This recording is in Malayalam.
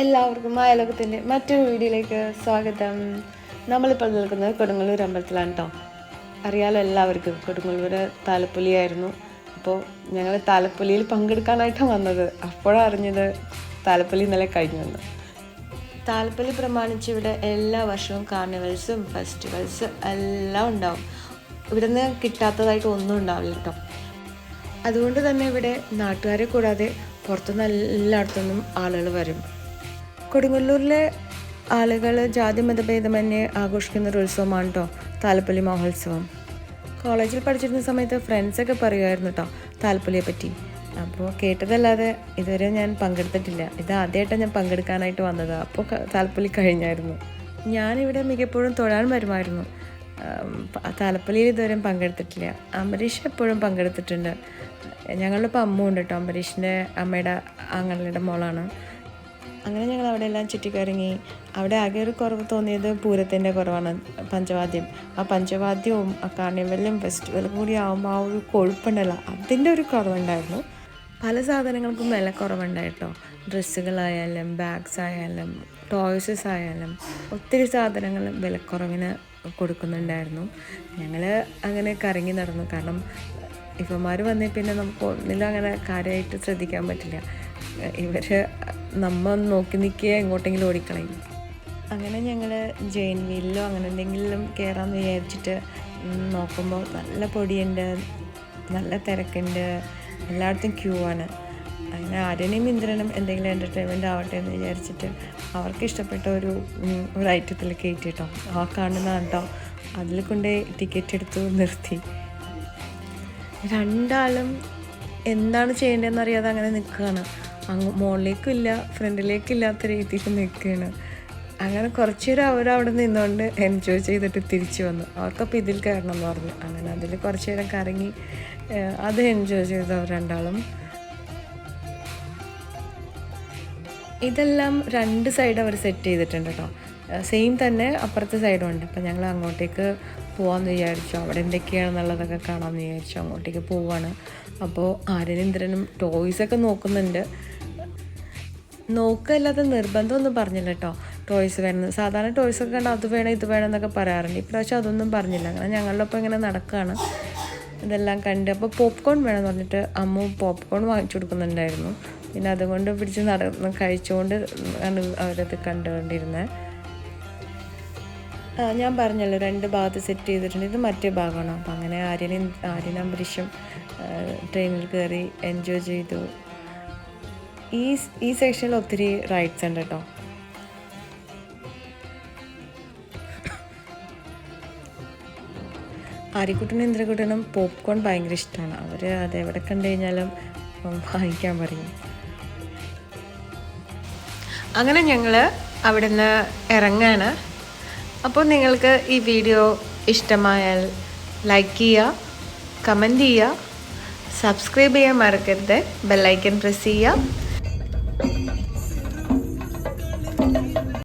എല്ലാവർക്കും മായലോകത്തിന്റെ മറ്റൊരു വീഡിയോയിലേക്ക് സ്വാഗതം. നമ്മളിപ്പോൾ നിൽക്കുന്നത് കൊടുങ്ങല്ലൂർ അമ്പലത്തിലാണ് കേട്ടോ അറിയാലോ എല്ലാവർക്കും കൊടുങ്ങല്ലൂർ താലപ്പൊലിയായിരുന്നു. അപ്പോൾ ഞങ്ങൾ താലപ്പൊലിയിൽ പങ്കെടുക്കാനായിട്ടാണ് വന്നത്. അപ്പോഴാണ് അറിഞ്ഞത് താലപ്പൊലി ഇന്നലെ കഴിഞ്ഞു വന്നു താലപ്പൊലി പ്രമാണിച്ച് ഇവിടെ എല്ലാ വർഷവും കാർണിവൽസും ഫെസ്റ്റിവൽസ് എല്ലാം ഉണ്ടാവും. ഇവിടുന്ന് കിട്ടാത്തതായിട്ട് ഒന്നും ഉണ്ടാവില്ല കേട്ടോ അതുകൊണ്ട് തന്നെ ഇവിടെ നാട്ടുകാരെ കൂടാതെ പുറത്തുനിന്ന് എല്ലായിടത്തുനിന്നും ആളുകൾ വരും. കൊടുങ്ങല്ലൂരിലെ ആളുകൾ ജാതി മതഭേദമന്യേ ആഘോഷിക്കുന്ന ഒരു ഉത്സവമാണ് കേട്ടോ താലപ്പൊലി മഹോത്സവം. കോളേജിൽ പഠിച്ചിരുന്ന സമയത്ത് ഫ്രണ്ട്സൊക്കെ പറയുമായിരുന്നു കേട്ടോ താലപ്പൊലിയെ പറ്റി. അപ്പോൾ കേട്ടതല്ലാതെ ഇതുവരെ ഞാൻ പങ്കെടുത്തിട്ടില്ല. ഇത് ആദ്യമായിട്ടാണ് ഞാൻ പങ്കെടുക്കാനായിട്ട് വന്നത്. അപ്പോൾ താലപ്പൊലി കഴിഞ്ഞായിരുന്നു. ഞാനിവിടെ മിക്കപ്പോഴും തൊഴാൻ വരുമായിരുന്നു. താലപ്പൊലിയിൽ ഇതുവരെ പങ്കെടുത്തിട്ടില്ല. അംബരീഷ് എപ്പോഴും പങ്കെടുത്തിട്ടുണ്ട്. ഞങ്ങളുടെ ഇപ്പം അമ്മ ഉണ്ട് കേട്ടോ അംബരീഷിന്റെ അമ്മയുടെ ആങ്ങളുടെ മോളാണ്. അങ്ങനെ ഞങ്ങൾ അവിടെ എല്ലാം ചുറ്റിക്കറങ്ങി. അവിടെ ആകെ ഒരു കുറവ് തോന്നിയത് പൂരത്തിന്റെ കുറവാണ് പഞ്ചവാദ്യം. ആ പഞ്ചവാദ്യവും ആ കാർണിവലും ഫെസ്റ്റിവലും കൂടി ആകുമ്പോൾ ആ ഒരു കൊഴുപ്പുണ്ടല്ലോ അതിന്റെ ഒരു കുറവുണ്ടായിരുന്നു. പല സാധനങ്ങൾക്കും വില കുറവുണ്ടായിട്ടോ. ഡ്രസ്സുകളായാലും ബാഗ്സ് ആയാലും ടോയ്സസ് ആയാലും ഒത്തിരി സാധനങ്ങൾ വിലക്കുറവിന് കൊടുക്കുന്നുണ്ടായിരുന്നു. ഞങ്ങൾ അങ്ങനെ കറങ്ങി നടന്നു. കാരണം ഇവന്മാർ വന്നേ പിന്നെ നമുക്ക് ഒന്നിലും അങ്ങനെ കാര്യമായിട്ട് ശ്രദ്ധിക്കാൻ പറ്റില്ല. ഇവർ നമ്മൾ നോക്കി നിൽക്കുക എങ്ങോട്ടെങ്കിലും ഓടിക്കളയും. അങ്ങനെ ഞങ്ങൾ ജെയിൻ വീലിലോ അങ്ങനെ എന്തെങ്കിലും കയറാമെന്ന് വിചാരിച്ചിട്ട് നോക്കുമ്പോൾ നല്ല പൊടിയുണ്ട് നല്ല തിരക്കുണ്ട് എല്ലായിടത്തും ക്യൂ ആണ്. അങ്ങനെ ആര്യനെയും ഇന്ദ്രനും എന്തെങ്കിലും എന്റർടൈൻമെന്റ് ആവട്ടെ എന്ന് വിചാരിച്ചിട്ട് അവർക്ക് ഇഷ്ടപ്പെട്ട ഒരു ഒരു ഐറ്റത്തിൽ കയറ്റി കേട്ടോ ആ കാണുന്നതാണ് കേട്ടോ അതിൽ കൊണ്ടേ ടിക്കറ്റ് എടുത്തു നിർത്തി. രണ്ടാളും എന്താണ് ചെയ്യേണ്ടതെന്ന് അറിയാതെ അങ്ങനെ നിൽക്കുകയാണ് അങ്ങ് മുകളിലേക്കും ഇല്ല ഫ്രണ്ടിലേക്കും ഇല്ലാത്ത രീതിയിൽ നിൽക്കുകയാണ്. അങ്ങനെ കുറച്ച് നേരം അവരവിടെ നിന്നുകൊണ്ട് എൻജോയ് ചെയ്തിട്ട് തിരിച്ചു വന്നു. അവർക്കപ്പോൾ ഇതിൽ കയറണം എന്ന് പറഞ്ഞു. അങ്ങനെ അതിൽ കുറച്ച് നേരം കറങ്ങി അത് എൻജോയ് ചെയ്തു അവർ രണ്ടാളും. ഇതെല്ലാം രണ്ട് സൈഡ് അവർ സെറ്റ് ചെയ്തിട്ടുണ്ട് കേട്ടോ. സെയിം തന്നെ അപ്പുറത്തെ സൈഡും ഉണ്ട്. അപ്പം ഞങ്ങൾ അങ്ങോട്ടേക്ക് പോകാമെന്ന് വിചാരിച്ചു. അവിടെ എന്തൊക്കെയാണെന്നുള്ളതൊക്കെ കാണാമെന്ന് വിചാരിച്ചു. അങ്ങോട്ടേക്ക് പോവാണ്. അപ്പോൾ ആര്യനിന്ദ്രനും ടോയ്സൊക്കെ നോക്കുന്നുണ്ട്. നോക്കല്ലാതെ നിർബന്ധമൊന്നും പറഞ്ഞില്ല കേട്ടോ ടോയ്സ് വേണമെന്ന് സാധാരണ ടോയ്സ് ഒക്കെ കണ്ടാൽ അത് വേണം ഇത് വേണം എന്നൊക്കെ പറയാറുണ്ട്. ഇപ്രാവശ്യം അതൊന്നും പറഞ്ഞില്ല. അങ്ങനെ ഞങ്ങളുടെ ഒപ്പം ഇങ്ങനെ നടക്കുകയാണ് ഇതെല്ലാം കണ്ട് അപ്പോൾ പോപ്കോൺ വേണമെന്ന് പറഞ്ഞിട്ട് അമ്മ പോപ്കോൺ വാങ്ങിച്ചു കൊടുക്കുന്നുണ്ടായിരുന്നു. പിന്നെ അതുകൊണ്ട് പിടിച്ച് നടന്ന് കഴിച്ചുകൊണ്ട് ആണ് അവരത് കണ്ടുകൊണ്ടിരുന്നത് ഞാൻ പറഞ്ഞല്ലോ രണ്ട് ഭാഗത്ത് സെറ്റ് ചെയ്തിട്ടുണ്ട്. ഇത് മറ്റേ ഭാഗമാണ്. അപ്പോൾ അങ്ങനെ ആര്യനും ആര്യൻ അംബരീഷും ട്രെയിനിൽ കയറി എൻജോയ് ചെയ്തു. ഈ ഈ സെക്ഷനിൽ ഒത്തിരി റൈറ്റ്സ് ഉണ്ട് കേട്ടോ ആര്യക്കുട്ടനും ഇന്ദ്രക്കുട്ടനും പോപ്കോൺ ഭയങ്കര ഇഷ്ടമാണ് അവർ അത് എവിടെ കണ്ടു കഴിഞ്ഞാലും വാങ്ങിക്കാൻ പറയും. അങ്ങനെ ഞങ്ങൾ അവിടെ നിന്ന് ഇറങ്ങാണ്. അപ്പോൾ നിങ്ങൾക്ക് ഈ വീഡിയോ ഇഷ്ടമായാൽ ലൈക്ക് ചെയ്യുക കമന്റ് ചെയ്യുക സബ്സ്ക്രൈബ് ചെയ്യാൻ മറക്കരുത് ബെല്ലൈക്കൻ പ്രസ് ചെയ്യുക. Thank you.